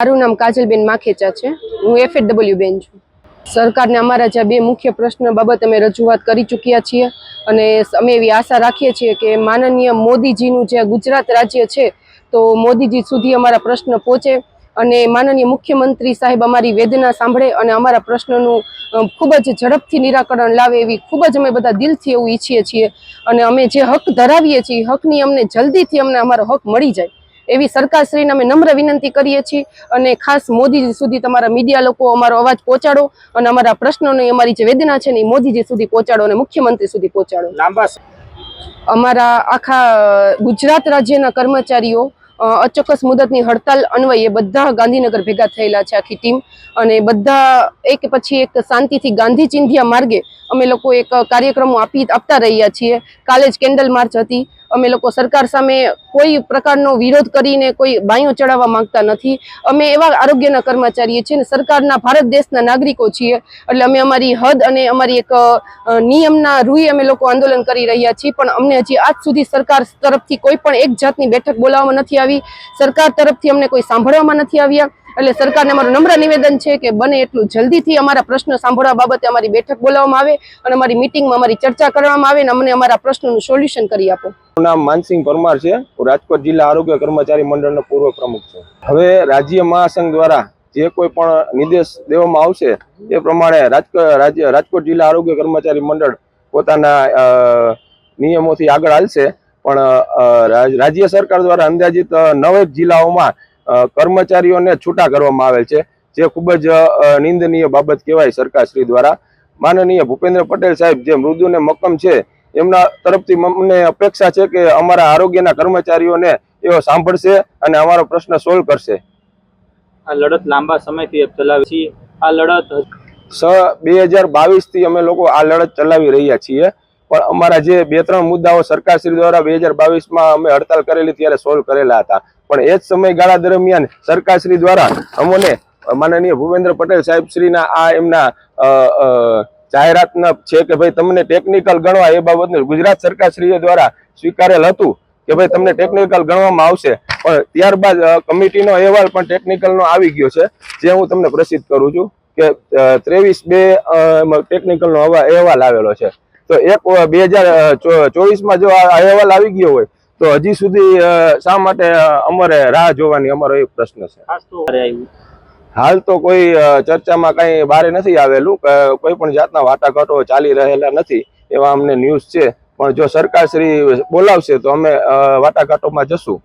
મારું નામ કાજલબેન માખેચા છે. હું એફએડબલ્યુ બેન છું. સરકારને અમારા જે બે મુખ્ય પ્રશ્ન બાબત અમે રજૂઆત કરી ચૂક્યા છીએ અને અમે એવી આશા રાખીએ છીએ કે માનનીય મોદીજીનું જે ગુજરાત રાજ્ય છે, તો મોદીજી સુધી અમારા પ્રશ્ન પહોંચે અને માનનીય મુખ્યમંત્રી સાહેબ અમારી વેદના સાંભળે અને અમારા પ્રશ્નનું ખૂબ જ ઝડપથી નિરાકરણ લાવે એવી ખૂબ જ અમે બધા દિલથી એવું ઈચ્છીએ છીએ અને અમે જે હક ધરાવીએ છીએ હકની અમને જલ્દીથી અમને અમારો હક મળી જાય. એવી સરકારશ્રીને અમે નમ્ર વિનંતી કરીએ છીએ અને ખાસ મોદીજી સુધી તમારા મીડિયા લોકો અમારો અવાજ પહોંચાડો અને અમારા પ્રશ્નોની અમારી જે વેદના છે ને એ મોદીજી સુધી પહોંચાડો અને મુખ્યમંત્રી સુધી પહોંચાડો. અમારા આખા ગુજરાત રાજ્યના કર્મચારીઓ અચોક્કસ મુદતની હડતાલ અન્વયે બધા ગાંધીનગર ભેગા થયેલા છે આખી ટીમ અને બધા એક પછી એક શાંતિથી ગાંધી ચિંધ્યા માર્ગે અમે લોકો એક કાર્યક્રમો આપી આપતા રહ્યા છીએ. કાલે જ કેન્ડલ માર્ચ હતી. અમે લોકો સરકાર સામે કોઈ પ્રકારનો વિરોધ કરીને કોઈ બાયો ચડાવવા માંગતા નથી. અમે એવા આરોગ્યના કર્મચારીએ છીએ ને સરકારના ભારત દેશના નાગરિકો છીએ. એટલે અમે અમારી હદ અને અમારી એક નિયમના રૂએ અમે લોકો આંદોલન કરી રહ્યા છીએ. પણ અમને હજી આજ સુધી સરકાર તરફથી કોઈ પણ એક જાતની બેઠક બોલાવવામાં નથી આવી. સરકાર તરફથી અમને કોઈ સાંભળવામાં નથી આવ્યા. એટલે સરકારને અમારું નમ્ર નિવેદન છે કે બને એટલું જલ્દીથી અમારા પ્રશ્ન સાંભળવા બાબતે અમારી બેઠક બોલાવવામાં આવે અને અમારી મિટિંગમાં અમારી ચર્ચા કરવામાં આવે અને અમને અમારા પ્રશ્નોનું સોલ્યુશન કરી આપો. નામ માનસિંહ પરમાર છે. હું રાજકોટ જિલ્લા આરોગ્ય કર્મચારી મંડળનો પૂર્વ પ્રમુખ છું. હવે રાજ્ય મહાસંઘ દ્વારા જે કોઈ પણ નિર્દેશ દેવામાં આવશે, એ પ્રમાણે રાજકોટ જિલ્લા આરોગ્ય કર્મચારી મંડળ પોતાના નિયમોથી આગળ હાલશે. પણ રાજ્ય સરકાર દ્વારા અંદાજિત નવેક જિલ્લાઓમાં કર્મચારીઓને છૂટા કરવામાં આવેલ છે જે ખૂબ જ નિંદનીય બાબત કહેવાય સરકારશ્રી દ્વારા. માનનીય ભૂપેન્દ્ર પટેલ સાહેબ જે મૃદુ ને મક્કમ છે એમના તરફથી અમને અપેક્ષા છે કે અમારા આરોગ્યના કર્મચારીઓને એઓ સાંભળશે અને અમારો પ્રશ્ન સોલ્વ કરશે. આ લડત લાંબા સમયથી ચલાવી છીએ. આ લડત સ બે હજાર બાવીસથી અમે લોકો આ લડત ચલાવી રહ્યા છીએ પણ અમારા જે બે ત્રણ મુદ્દાઓ સરકારશ્રી દ્વારા બે હજાર બાવીસમાં અમે હડતાલ કરેલી ત્યારે સોલ્વ કરેલા હતા. પણ એ જ સમયગાળા દરમિયાન સરકારશ્રી દ્વારા અમને માનનીય ભૂપેન્દ્ર પટેલ સાહેબશ્રીના આ એમના જાહેરાતના છે કે ભાઈ તમને ટેકનિકલ ગણવા એ બાબતનું ગુજરાત સરકારશ્રીઓ દ્વારા સ્વીકારેલ હતું કે ભાઈ તમને ટેકનિકલ ગણવામાં આવશે. પણ ત્યારબાદ કમિટીનો અહેવાલ પણ ટેકનિકલનો આવી ગયો છે, જે હું તમને પ્રસિદ્ધ કરું છું કે ત્રેવીસ બે ટેકનિકલનો અહેવાલ આવેલો છે. તો એક બે હજાર ચોવીસમાં જો આ અહેવાલ આવી ગયો હોય તો હજી સુધી શા માટે અમારે રાહ જોવાની અમારો એક પ્રશ્ન છે? હાલ તો કોઈ ચર્ચામાં કઈ બારે નથી આવેલું કોઈ પણ જાતના વાટાઘાટો ચાલી રહેલા નથી એવા અમને ન્યૂઝ છે. પણ જો સરકાર શ્રી બોલાવશે તો અમે વાટાઘાટોમાં જશું.